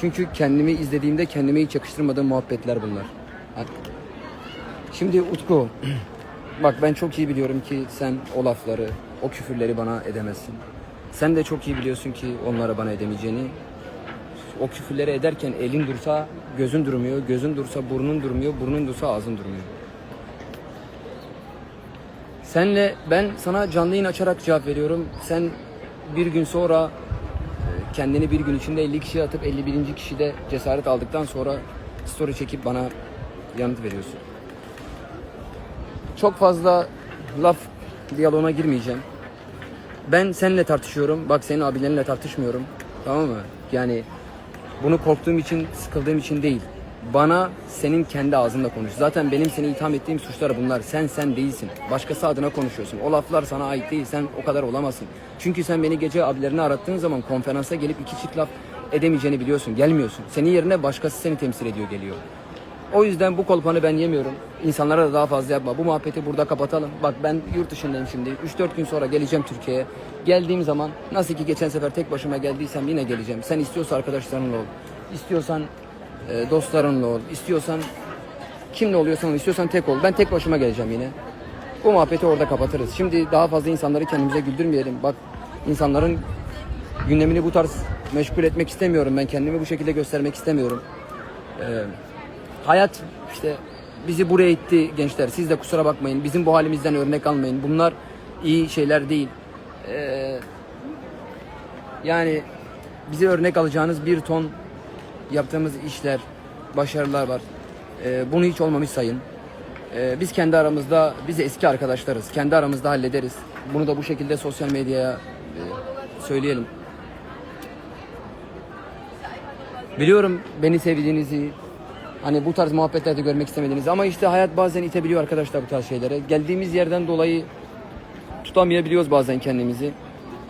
Çünkü kendimi izlediğimde kendime hiç yakıştırmadığım muhabbetler bunlar. Şimdi Utku, bak ben çok iyi biliyorum ki sen o lafları, o küfürleri bana edemezsin. Sen de çok iyi biliyorsun ki onlara bana edemeyeceğini. O küfürleri ederken elin dursa gözün durmuyor, gözün dursa burnun durmuyor, burnun dursa ağzın durmuyor. Senle ben sana canlı yayın açarak cevap veriyorum. Sen bir gün sonra kendini bir gün içinde 50 kişiye atıp 51. kişide cesaret aldıktan sonra story çekip bana yanıt veriyorsun. Çok fazla laf diyaloğuna girmeyeceğim. Ben seninle tartışıyorum. Bak senin abilerinle tartışmıyorum. Tamam mı? Yani bunu korktuğum için, sıkıldığım için değil. Bana senin kendi ağzınla konuş. Zaten benim seni itham ettiğim suçlar bunlar. Sen sen değilsin. Başkası adına konuşuyorsun. O laflar sana ait değil. Sen o kadar olamazsın. Çünkü sen beni gece abilerini arattığın zaman konferansa gelip iki çift laf edemeyeceğini biliyorsun. Gelmiyorsun. Senin yerine başkası seni temsil ediyor geliyor. O yüzden bu kolpanı ben yemiyorum. İnsanlara da daha fazla yapma. Bu muhabbeti burada kapatalım. Bak ben yurt dışındayım şimdi. 3-4 gün sonra geleceğim Türkiye'ye. Geldiğim zaman nasıl ki geçen sefer tek başıma geldiysem yine geleceğim. Sen istiyorsan arkadaşlarınla ol. İstiyorsan e, dostlarınla ol. İstiyorsan kimle oluyorsan ol. İstiyorsan tek ol. Ben tek başıma geleceğim yine. Bu muhabbeti orada kapatırız. Şimdi daha fazla insanları kendimize güldürmeyelim. Bak insanların gündemini bu tarz meşgul etmek istemiyorum. Ben kendimi bu şekilde göstermek istemiyorum. Ee, hayat işte bizi buraya itti gençler. Siz de kusura bakmayın. Bizim bu halimizden örnek almayın. Bunlar iyi şeyler değil. Ee, yani bize örnek alacağınız bir ton yaptığımız işler, başarılar var. Ee, bunu hiç olmamış sayın. Ee, biz kendi aramızda, biz eski arkadaşlarız. Kendi aramızda hallederiz. Bunu da bu şekilde sosyal medyaya e, söyleyelim. Biliyorum beni sevdiğinizi, hani bu tarz muhabbetlerde görmek istemediğinizi ama işte hayat bazen itebiliyor arkadaşlar bu tarz şeylere. Geldiğimiz yerden dolayı tutamayabiliyoruz bazen kendimizi.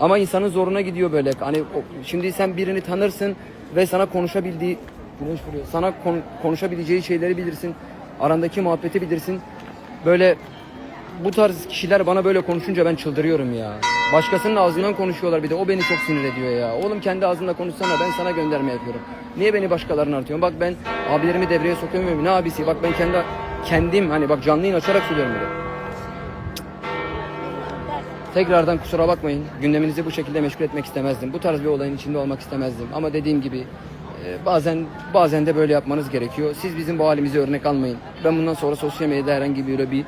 Ama insanın zoruna gidiyor böyle. Hani şimdi sen birini tanırsın ve sana konuşabildiği güneş vuruyor. Sana kon- konuşabileceği şeyleri bilirsin. Arandaki muhabbeti bilirsin. Böyle bu tarz kişiler bana böyle konuşunca ben çıldırıyorum ya. Başkasının ağzından konuşuyorlar bir de o beni çok sinir ediyor ya. Oğlum kendi ağzınla konuşsana ben sana gönderme yapıyorum. Niye beni başkalarına artıyorsun? Bak ben abilerimi devreye sokamıyorum. Ne abisi? Bak ben kendi kendim hani bak canlı yayın açarak söylüyorum bunu. Tekrardan kusura bakmayın. Gündeminizi bu şekilde meşgul etmek istemezdim. Bu tarz bir olayın içinde olmak istemezdim. Ama dediğim gibi e, bazen bazen de böyle yapmanız gerekiyor. Siz bizim bu halimizi örnek almayın. Ben bundan sonra sosyal medyada herhangi bir bir